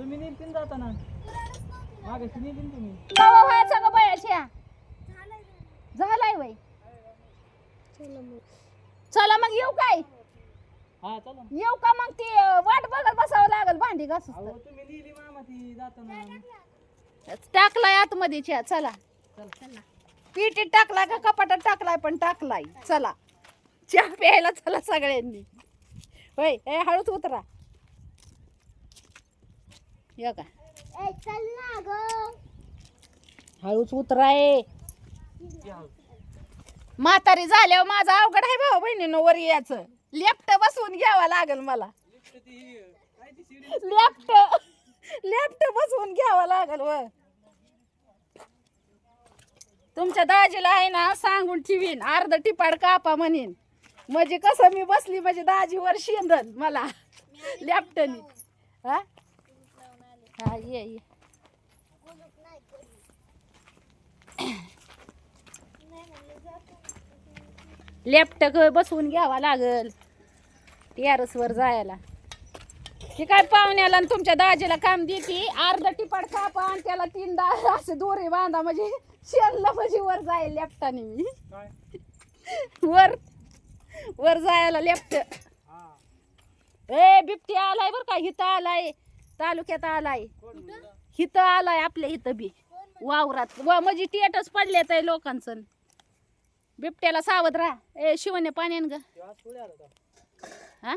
तुम्ही नेतील जाताना. मागाशी नेतील तुम्ही. कवा व्हायचा का बयाच्या झालाय वय. चला मग येऊ काय? हा चला. येऊ का मग ती अं, वाट बघत बसावं लागल भांडी घासूस अहो तुम्ही नेली मामा ती जाताना. तर. टाकलाय आतमध्ये चहा चला. चला. पिटीत टाकलाय का कपाटात टाकलाय पण टाकलाय. चला. चहा प्यायला चला सगळ्यांनी. होय ए हळूच उतरा. या का? हळूच उतराय म्हातारी झाल्यावर माझा अवघड आहे भाऊ बहिणीनं वर याचं लेफ्ट बसवून घ्यावा लागल मला. लेफ्ट लेफ्ट बसवून घ्यावा लागल व. तुमच्या दाजीला आहे ना सांगून ठेवीन. अर्ध टिपाड कापा म्हणीन. म्हणजे कसं मी बसली म्हणजे दाजीवर शेंदन मला. लेफ्टनी. हा? हा ये ये लेफ्ट बसवून घ्यावा लागल. टेरस वर जायला. हे काय पाहुण्याला आणि तुमच्या दाजीला काम देते? अर्ध टिपाड कापा आणि त्याला तीन दा असे दोरे बांधा. म्हणजे शेणला म्हणजे वर जाईल लेफ्टाने मी वर. वर जायला लेफ्ट हा. ए बिबटी आलाय बर का? हिथं आलाय. तालुक्यात आलाय. हिथं आलाय आपल्या हिथं बी. वावरात. व म्हणजे टेटच पडलेत आहे लोकांचं. बिबट्याला सावध राहा. ए शिवने पाण्यान ग. हा?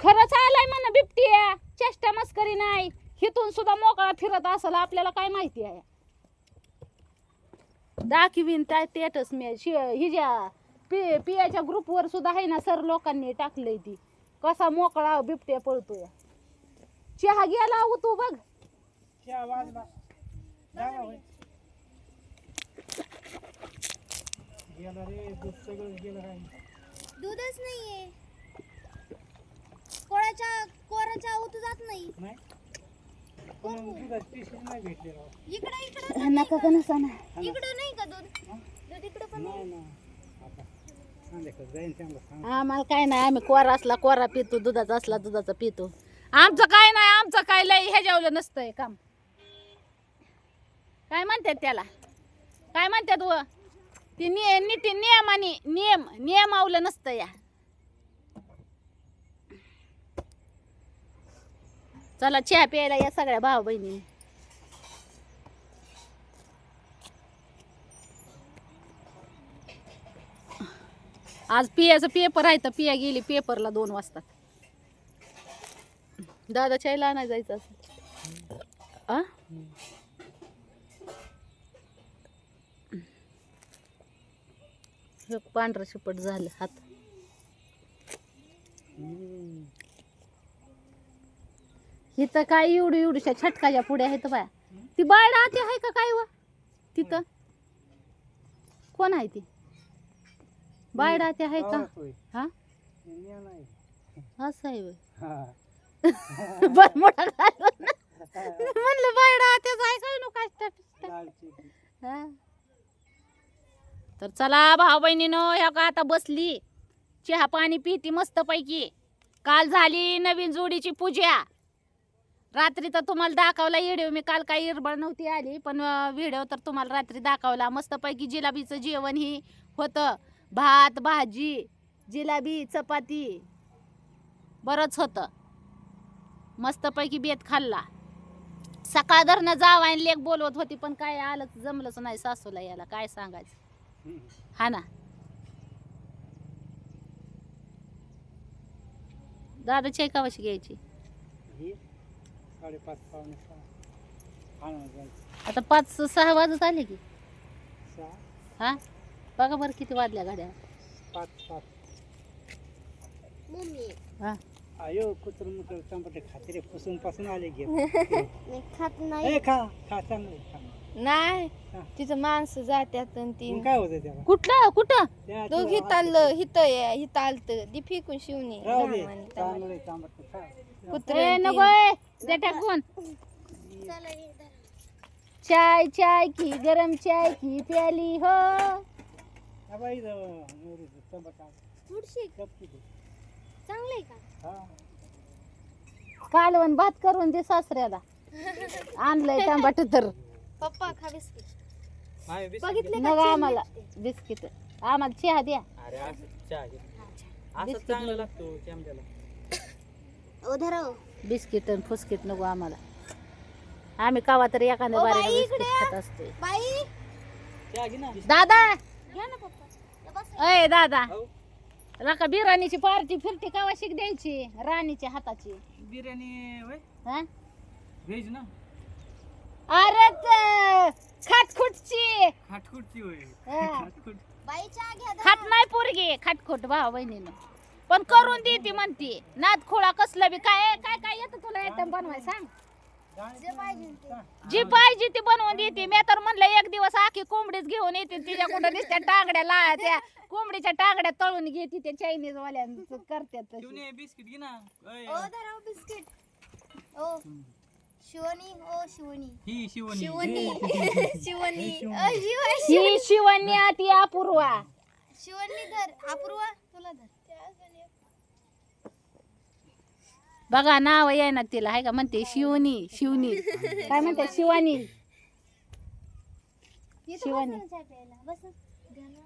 खरंच आलाय म्हणा बिबट्या. चेष्टा मस्करी नाही. हिथून सुद्धा मोकळा फिरत असेल आपल्याला काय माहिती आहे? दाखवीन त्या स्टेटस मी. शि हिच्या पि पियाच्या ग्रुपवर सुद्धा आहे ना सर लोकांनी टाकलंय ती. कसा मोकळा बिबट्या पळतोय. चहा गेला हो तू बघ. त्या वाजला. जागा होय गेला रे दूध सगळं गेलं काय दूधच नाहीये. कोणाच्या कोराच्या उतू जात नाही. इकडे इकडे नका का? नसा ना. इकडे नाही का दूध? दूध इकडे पण नाही ना आता संध्याकाळी जाईन त्यांना सांग आम्हाला काय नाही आम्ही कोरा असला कोरा पितो दुधाचा असला दुधाचा पितो. आमचं काय नाही आमचं काय लय ह्याच्यावलं नसतंय काम. काय म्हणतात त्याला? काय म्हणतात व? ती निय नीती आणि नियम नियमावलं नसतं या. चला चहा प्यायला या सगळ्या भाऊ बहिणी आज पियाचं पेपर आहे तर पिया गेली पेपरला दोन वाजता. दादा चायला नाही जायचं असं आ? हे शिपट झालं हात. हम्म. इथं काय एवढी एवढीशा छटकाच्या पुढे आहेत बाया. ती बाळ आते आहे का काय व? तिथं? कोण आहे ती? बाळ आते आहे का. हा? असं आहे होय. बर मोठा घालून म्हणलं बाळ आतेच आहे काय. हा. तर चला भाऊ बहिणीनो ह्या का आता बसली. चहा पाणी पिती मस्त पैकी काल झाली नवीन जोडीची पूजा. रात्री तर तुम्हाला दाखवला व्हिडिओ. मी काल काही इरबळ नव्हती आली पण व्हिडिओ तर तुम्हाला रात्री दाखवला. मस्त पैकी जिलाबीचं जेवण ही होतं. भात भाजी जिलाबी चपाती. बरंच होतं. मस्तपैकी बेत खाल्ला. सकाळ धरणं जावा आणि लेक बोलवत होती पण काय आलंच जमलंच नाही सासूला याला काय सांगायचं. हा ना. दादाची का कशी घ्यायची आता पाच सहा वाजत आले की. हा? बघा बरं किती वाजल्या गाड्या. पाच पाच. मम्मी. हा. आयो कुत्र मुत्र चंपटे खाते रे पुसून पासून आले घे मी खात नाही. ए खा खा चांगलं खा. नाही. तिथं माणसं जात्यात आणि ती मग काय होतं त्याला? कुठलं कुठं? त्या तो तुला हित आलं हित. हित आलत. ती फेकून शिवणे राहू दे चांगलं चांबट खा. कुत्रे ए नको ए, दे टाकून. चाय चाय की गरम चाय की प्याली हा. बाई पुढशी. चांगलंय का? हा. कालवण भात करून दे सासऱ्याला. आणलंय टमाट तर. पप्पा खा बिस्किट. बघितले मग आम्हाला बिस्किट. आम्हाला चहा द्या. अरे असं चहा घे. असं चांगलं लागतो चमच्याला उधर हो. बिस्किट आणि फुस्किट नको आम्हाला. आम्ही कवा तरी एखाद्या ओ बारीला बाई, बिस्किट इकडे. खात असते बाई. दादा! घ्या ना पप्पा. अय दादा. हो. रका बिर्याणीची पार्टी फिरती कवा शिक द्यायची? राणीच्या हाताची. बिर्याणी होय? हा? व्हेज ना? अरे खाटखुटची. खाटखुटची होय. हा. खाटखुट. खाट नाही पोरगी खाटखोट भावा बहिणीनं. पण करून देते म्हणते. नाद खोळा कसलं बी काय काय काय येतं तुला आयटम बनवाय सांग. जे पाहिजे ते. जी पाहिजे ती बनवून देते. मी तर म्हणलं एक दिवस आखी कोंबडीच घेऊन येते. तिच्या कुठं नुसत्या टांगड्या ला त्या कोंबडीच्या टांगड्या तळून घेते त्या चायनीज वाल्यांचं. करतात बिस्किट घे ना. अय, ओ धरा हो बिस्किट. ओ. शिवनी ओ शिवनी. ही शिवनी. शिवनी. शिवनी. ओ शिव ही शिवण्या ती अपूर्वा. शिवनी धर. अपूर्वा तुला धर. बघा नाव आहे ना तिला आहे का? म्हणते शिवनी शिवनी. काय म्हणते? शिवानी. शिवानी.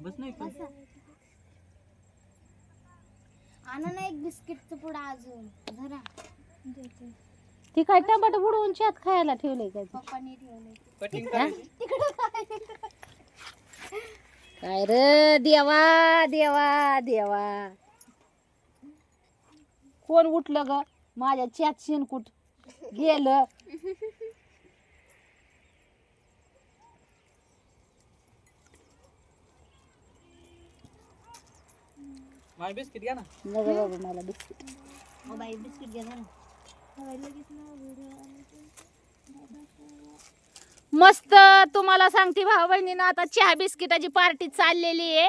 बस नाही. आणा ना एक बिस्किटचं पुडा अजून धरा. ती काय टमाट बुडवून चात खायला काय? पप्पानी हा? तिकडे काय? काय रे देवा देवा देवा. कोण उठलं ग? माझ्या चात शिनकुट गेलं. माय बिस्किट घ्या ना. नको बाबा मला बिस्किट. ओ बाई बिस्किट घ्या धरा मस्त तुम्हाला सांगते भाऊ बहिणीनं आता चहा बिस्किटाची पार्टी चाललेली आहे.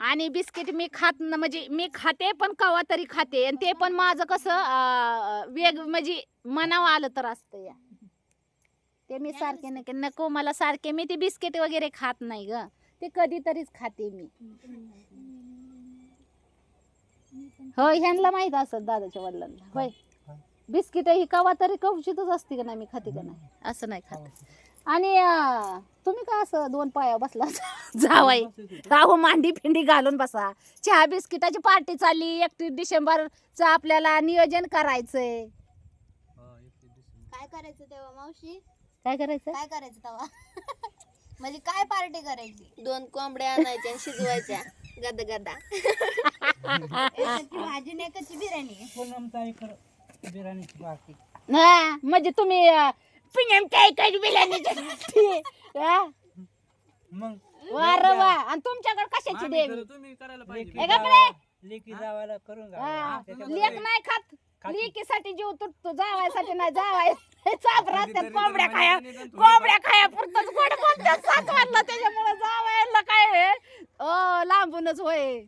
आणि बिस्किट मी खात न- म्हणजे मी खाते पण कवा तरी खाते. आणि ते पण माझं कसं अं, वेग म्हणजे मनावं आलं तर असतं या. ते मी सारखे नके नको मला सारखे. मी ते बिस्किट वगैरे खात नाही ग. ते कधीतरीच खाते मी. हो ह्यांना माहीत असत दादाच्या वडिलांना. होय. बिस्किट ही कवा तरी कवचितच असते का नाही मी खाते का नाही. असं नाही खात. आणि अं, तुम्ही का असं दोन पाया बसला? जावाई राहू मांडी फिंडी घालून बसा. चहा बिस्किटाची पार्टी चालली एकतीस डिसेंबरचं आपल्याला नियोजन करायचंय. हा. काय करायचं तेव्हा मावशी? काय करायचं? काय करायचं तेव्हा? म्हणजे काय पार्टी करायची? दोन कोंबड्या आणायच्या आणि शिजवायच्या. गदा गदा. एकाची भाजी नाही एकाची बिर्याणी. पूनमचा एक बिर्याणीची पार्टी हा, म्हणजे तुम्ही अं, पिंगम काय काय हा? मग वा रे वा. आणि तुमच्याकडे कशाची आम्ही देवी? करू, तुम्ही करायला पाहिजे. ए गप्रे लेकी जावायला करून घाला. हा, हा, लेक नाही खात. लेकीसाठी जीव तुटतो जावायसाठी नाही जावाय चाप राहतात कधीतरी कोंबड्या तर खाया थोडं कोंबड्या खाया पुरतच गोड बोलतात सासवांना त्याच्यामुळे जावायला काय आहे? अ लांबूनच होय.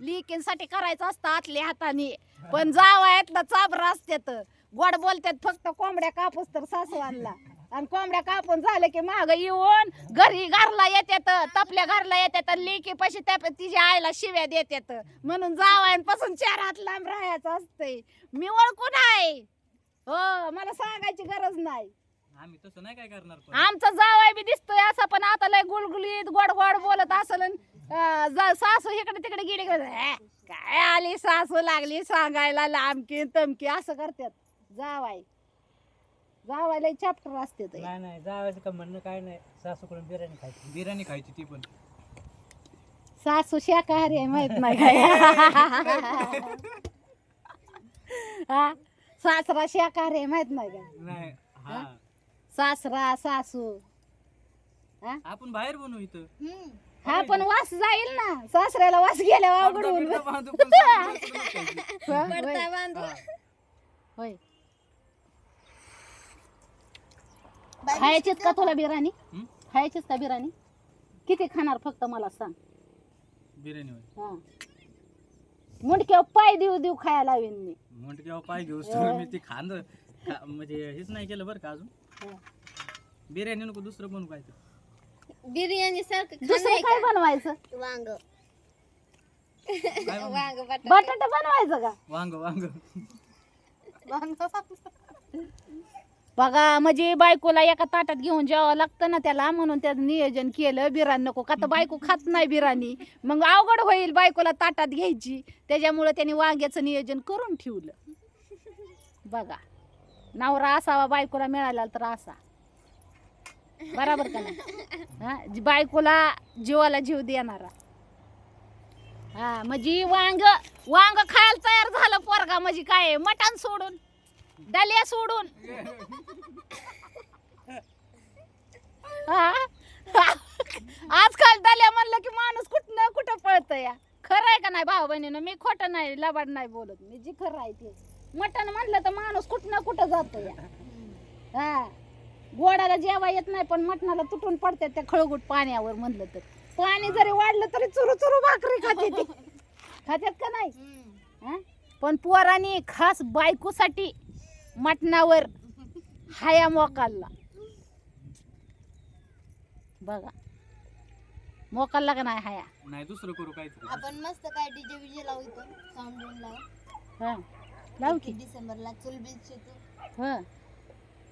लेकींसाठी करायचं असतं आतल्या हाताने. पण जावायतला चाबरा असतात गोड बोलतात फक्त कोंबड्या कापूस तर सासवांना. आणि कोंबड्या कापून झालं की माग येऊन घरी घरला येतात तपल्या घरला येतात लेकी पैसे त्या तिच्या आईला शिव्या देतात. म्हणून जावायांपासून चार हात लांब राहायचं असतंय. मी ओळखून आहे. हो मला सांगायची गरज नाही. आम्ही तसं नाही काय करणार. आमचा जावाय बी दिसतोय असा पण आता लय गुलगुलीत गोड गोड बोलत असल सासू इकडे तिकडे गेली का "हे, काय आली सासू लागली सांगायला लांबकी तमकी असं करतात. जावाय. जावाय लय चॅप्टर असते ते. नाही नाही जावायचं का म्हणणं काय नाही. सासूकडून बिर्याणी खायची. बिर्याणी खायची ती पण. सासू शाकाहारी आहे माहीत नाही काय. हा? सासरा शाकाहारी आहे माहीत नाही काय. नाही हा. सासरा सासू. आपण बाहेर बनवू इथं. हा पण वास जाईल ना. सासऱ्याला वास गेल्या अवघड होऊन बिर्डा बांधू पण सासूकडून खायची. हा, होय. होय बाई खायचीच का तुला बिर्याणी? हं? खायचीच का बिर्याणी? किती खाणार फक्त मला सांग. बिर्याणी होय. हा. मुंडक्या पाय देऊ देऊ खायला लावीन मी. म्हणतो किंवा पाय घेऊस तर मी ती खांद खा- म्हणजे हेच नाही केलं बरं का अजून? हा. बिर्याणी नको दुसरं बनवू काय तर. बिर्याणी सारखं दुसरं काय बनवायचं? वांग. काय बनवू? वांग बटाटा बटाटा बनवायचं का? वांग वांग. बघा म्हणजे बायकोला एका ताटात घेऊन जेवावं लागतं ना त्याला म्हणून त्याचं नियोजन केलं. बिराण नको का तर बायको खात नाही बिराणी मग अवघड होईल बायकोला ताटात घ्यायची. त्याच्यामुळं त्याने वांग्याचं नियोजन करून ठेवलं. बघा. नवरा असावा बायकोला मिळाला तर असा. बराबर का नाही? हा बायकोला जीवाला जीव देणारा. हा म्हणजे वांग वांग खायला तयार झालं पोरगा म्हणजे काय मटण सोडून. डलिया सोडून. हा? आजकाल डलिया म्हणलं की माणूस कुठं कुठं पळत या खरं आहे का नाही भाऊ बहिणीनं? मी खोटं नाही लबाड नाही बोलत. मी जी खरं आहे ते. मटण म्हणलं तर माणूस कुठं ना कुठं जात या हा? गोडाला जेवा येत नाही पण मटणाला तुटून पडतात त्या खळगुट पाण्यावर म्हणलं तर. पाणी जरी वाढलं तरी चुरू चुरू भाकरी खाते ती. खात्यात का नाही? हा? पण पोरांनी खास बायकोसाठी मटणावर हाया मोकालला. बघा. मोकालला का नाही हाया? नाही दुसरं करू काहीतरी. आपण मस्त काय डीजे विजे लावू इथं? साऊंड बिऊंड लावू. हा. लाव की. डिसेंबरला चुलबिल शेतू हा.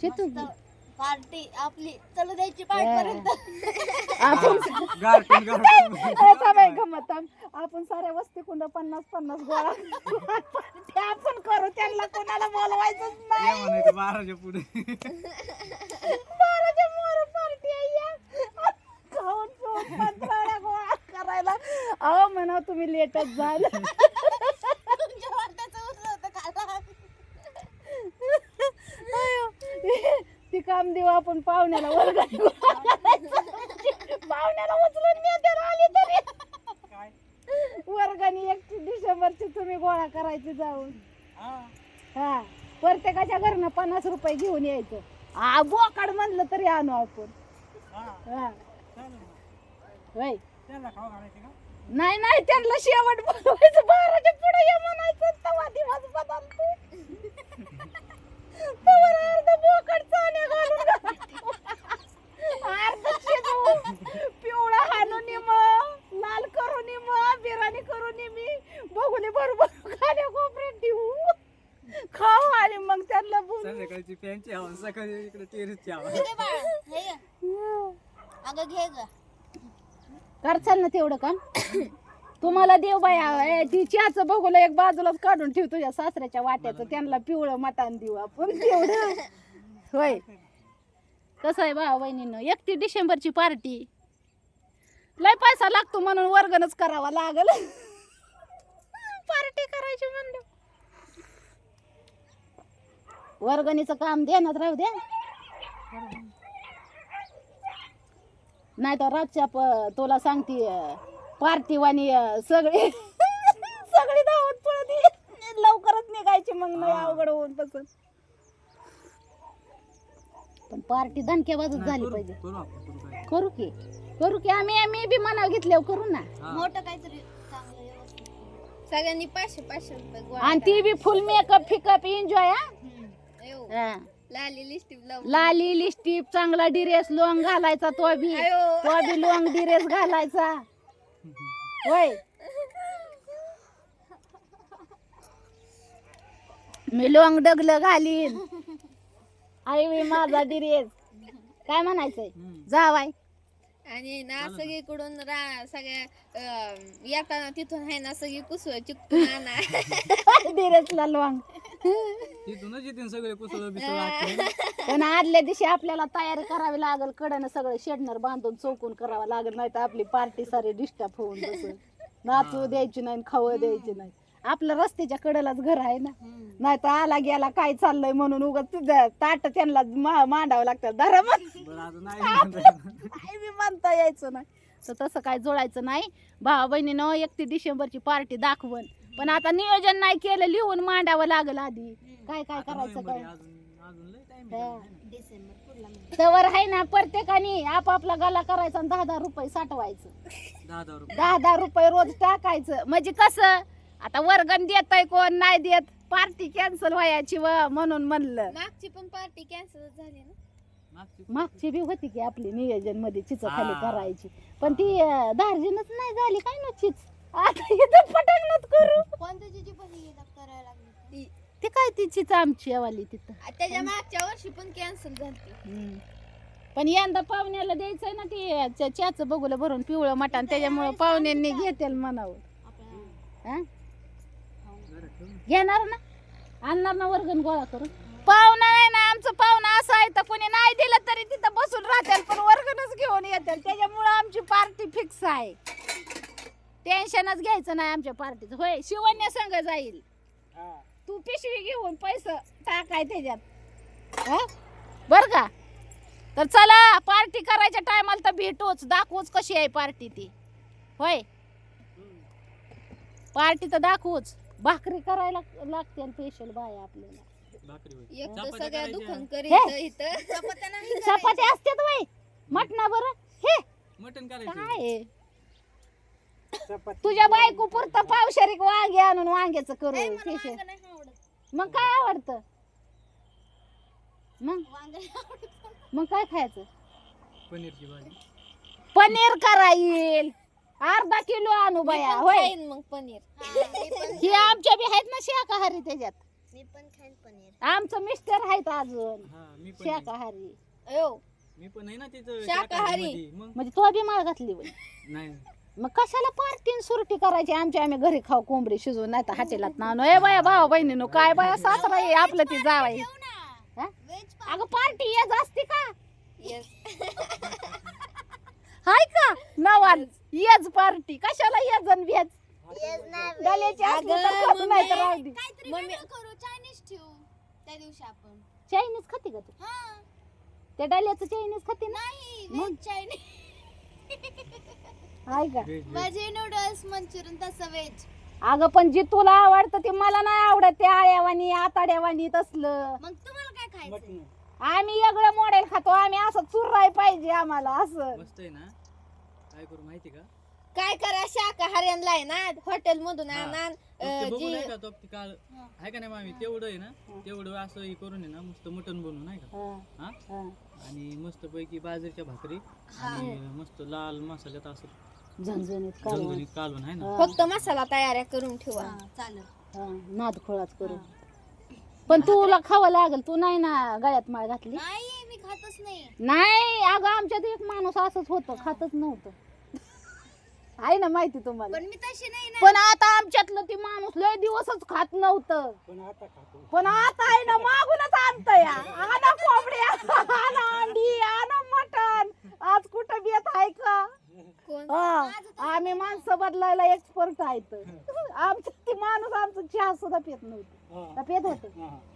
चितू. पार्टी आपली चलू द्यायची पार्ट हा. पर्यंत आपण गारठून गारठून अरे थांब एक गंमत थांब. आपण साऱ्या वस्ती कुंड पन्नास पन्नास गोळा ते आपण करू त्यांना कोणाला बोलवायचंच या नाही म्हणायचं बाराच्या पुढे बाराच्या मोर पार्टी आहे या. खाऊन पिऊन पंधरावड्या गोळा करायला अहो म्हणा तुम्ही लेटच जाल तुमच्या वाट्याचं उरलं होतं खाला अयो, ती काम देऊ आपण पाहुण्याला वर्गात पाहुण्याला उचलून नेत्याला आली तरी. वर्गाने एकतीस डिसेंबरची तुम्ही गोळा करायची जाऊन. हा. प्रत्येकाच्या घरनं पन्नास रुपये घेऊन यायचं. हा बोकाड म्हणलं तरी आणू आपण. हा. होय. नाही नाही त्यांना शेवट बोलवायचं. बाराच्या पुढे ये म्हणायचं. तेव्हा दिवस बदलतो संध्याकाळची फॅनची हवा सकाळी इकडे टेरेसची हवा. अगं घे ग. करचाल ना तेवढं काम. तुम्हाला देव बाया ती चहाचं बघूला एक बाजूलाच काढून ठेव तुझ्या सासऱ्याच्या वाट्याचं. त्यांना पिवळं मटान देऊ आपण तेवढं. होय. कसं आहे भाऊ बहिणीनं एकतीस डिसेंबरची पार्टी. लय पैसा लागतो म्हणून वर्गणच करावा लागल. पार्टी करायची म्हणलं. वर्गणीचं काम देण्यात राहू द्या. नाही तर रातच्या प- तुला सांगते पार्टीवाणी सगळी सगळी धावत पळत ये. लवकरच निघायची मग नाही अवघड होऊन बसून पण पार्टी दणक्याबाजूच झाली पाहिजे. करू की. करू की. आम्ही आम्ही बी मनाव घेतल्यावर करू ना. हा. मोठं काहीतरी चांगलं व्यवस्थित सगळ्यांनी पाचशे पाचशे रुपये गोळा आणि ती बी फुल मेकअप फिकअप एन्जॉय हा? लाली लिस्टिप लावून. लाली लिस्टिप चांगला डिरेस लोंग घालायचा तो बी. तो बी लोंग डिरेस घालायचा. होय. मी लोंग डगलं घालीन. आई मी माझा डिरेस काय म्हणायचंय. जावाय आणि ना सगळीकडून रा सगळ्या अं, येताना तिथून आहे ना सगळी कुसळ चिकटून आणा. डिरेसला लोंग. तिथूनच येतील सगळे कुसळ बिसळ पण आदल्या दिवशी आपल्याला तयारी करावी लागल कडनं सगळं शेडनर बांधून चौकून करावं लागल नाही तर आपली पार्टी सारी डिस्टर्ब होऊन बसल. नाचू द्यायची नाही खावं द्यायची नाही. आपलं रस्त्याच्या कडेलाच घर आहे ना. नाही तर आला गेला काय चाललंय म्हणून उगाच तुझं ताट त्यांना मा- मांडावं लागतं. धरा मग. बरं आता नाही म्हणता. काय बी मानता यायचं नाही. तर तसं काय जोडायचं नाही. भावा बहिणीनं एकतीस डिसेंबरची पार्टी दाखवण पण आता नियोजन नाही केलं लिहून मांडावं लागल आधी. काय काय करायचं काय? आहे, अजून अजून लय टाइम हा. डिसेंबर पुढला महिना. तवर आहे ना प्रत्येकाने आपापला गला करायचा आणि दहा दहा रुपये साठवायचं. दहा दहा रुपये रोज टाकायचं. म्हणजे कसं? आता वर्गण देत आहे कोण नाही देत? पार्टी कॅन्सल व्हायची व म्हणून म्हणलं. मागची पण पार्टी कॅन्सल झाली ना? मागची मागची बी होती की आपली नियोजनमध्ये चिच खाली हा. करायची. पण ती दार्जिनच नाही झाली काय ना चिच आता इथं पटकनच करू. कोणत्या जिजी पण हे करायला लागली ते. काय ती चिच होतीच आमची वाली तिथं? त्याच्या मागच्या वर्षी पण कॅन्सल झाली हम्म. पण यंदा पाहुण्याला द्यायचंय ना ते च- चहाचं बघूला भरून पिवळं मटण त्याच्यामुळं पाहुण्यांनी घेतील म्हणावं. हा? घेणार ना? आणणार ना वर्गण गोळा करून? पाहुणा नाही ना आमचं पाहुणा असं आहे तर कोणी नाही दिलं तरी तिथं बसून राहतील पण वर्गणच घेऊन येतील. त्याच्यामुळं आमची पार्टी फिक्स आहे. टेन्शनच घ्यायचं नाही आमच्या पार्टीचं. होय शिवण्या संघ जाईल. तू पिशवी घेऊन पैसे टाकाय त्याच्यात. हा? बर का? तर चला पार्टी करायच्या टायमाला तर भेटूच. दाखवूच कशी आहे पार्टी ती. होय? पार्टी तर दाखवूच. भाकरी करायला लागते स्पेशल बाय आपल्याला. चपात्या असतात वय. मटणा बरं. हे! मटण करायचं. काय? तुझ्या बायको पुरतं पावशेरीक वांगे आणून वांग्याचं करू स्पेशल मग काय आवडतं? मग? मग काय खायचं? पनीरची भाजी. पनीर करा येईल. अर्धा किलो आणू बाया होय. मग पनीर. हे आमच्या बी आहेत ना शाकाहारी त्याच्यात. मी पण खाईन पनीर. आमचं मिस्टर आहेत अजून हा मी पण आहे. शाकाहारी. अयो. मी पण आहे ना तिथं शाकाहारी. म्हणजे तो बी माळ घातली नाही. मग कशाला पार्टीन सुरटी करायची? आमची आम्ही घरी खाऊ कोंबडी शिजवून नाही तर हाटेलात ना आणू. ए बाया भाऊ बहिणीनो काय बाया सासरा आहे आपलं ती जावाय? अगं पार्टी येज असते का? येस हाय का? नवाल येज पार्टी. कशाला येज आणि भेज? डल्याची असली तर अगं, खात नाही तर राहू मम्मी. दे. मम्मी करू चायनीज ठेवू त्या दिवशी आपण. चायनीज खाते का तू? हा. त्या डल्याचं चायनीज खाते ना? नाही मग? व्हेज चायनीज का? व्हेज. माझे नूडल्स मंचुरियन तसं व्हेज अगं पण जे तुला आवडतं ते मला नाही आवडत ते आळ्यावानी आताड्यावानी तसलं. मग तुम्हाला काय खायचं मटण. आम्ही वेगळं मॉडेल खातो आम्ही असं चुराय पाहिजे आम्हाला असं. मस्त आहे ना? काय करू माहिती का? काय करा शाकाहाऱ्यांना आहे ना हॉटेल मधून हा. आणा मग ते अं, बघू जी नाही का तो आहे का नाही मामी? तेवढं आहे ना? तेवढं असं हे करून आहे ना मस्त मटण बनवू नाही का? हा, हा? हा. आणि मस्त पैकी बाजरीच्या भाकरी आणि मस्त लाल मसाल्यात असं झणझणीत कालवण झणझणीत कालवण आहे ना? हा, फक्त मसाला तयार करून ठेवा. चालेल. हा, नाद खोळाच करू पण तुला खावं लागेल. तू नाही ना गळ्यात माळ घातली? नाही मी खातच नाही. नाही अगं आमच्यात एक माणूस असंच होतं. खातच नव्हतं. आहे ना माहिती तुम्हाला? पण मी तशी नाही ना. पण आता आमच्यातलं ती माणूस लय दिवसच खात नव्हतं. पण आता आहे ना मागूनच आणतंय. आणा कोंबड्या आणा अंडी आणा मटण. आज कुठं आम्ही माणसं बदलायला एक्सपर्ट आहेत. आमचं ती माणूस आमचं चहा सुद्धा पित नव्हतं. का पित होत?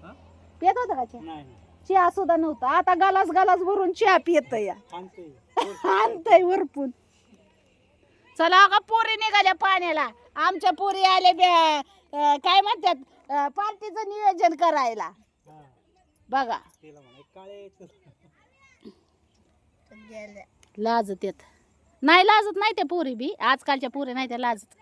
हा? पित होतं का चहा? चहा सुद्धा नव्हता. आता गलास गलास भरून चहा पित या. आणतय. वरपून. चला का पोरी निघाल्या पाण्याला. आमच्या पोरी अं, काय म्हणतात पार्टीचं नियोजन करायला. बघा. लाजत येत. नाही लाजत नाही त्या पोरी बी. आजकालच्या पोरी नाही त्या लाजत.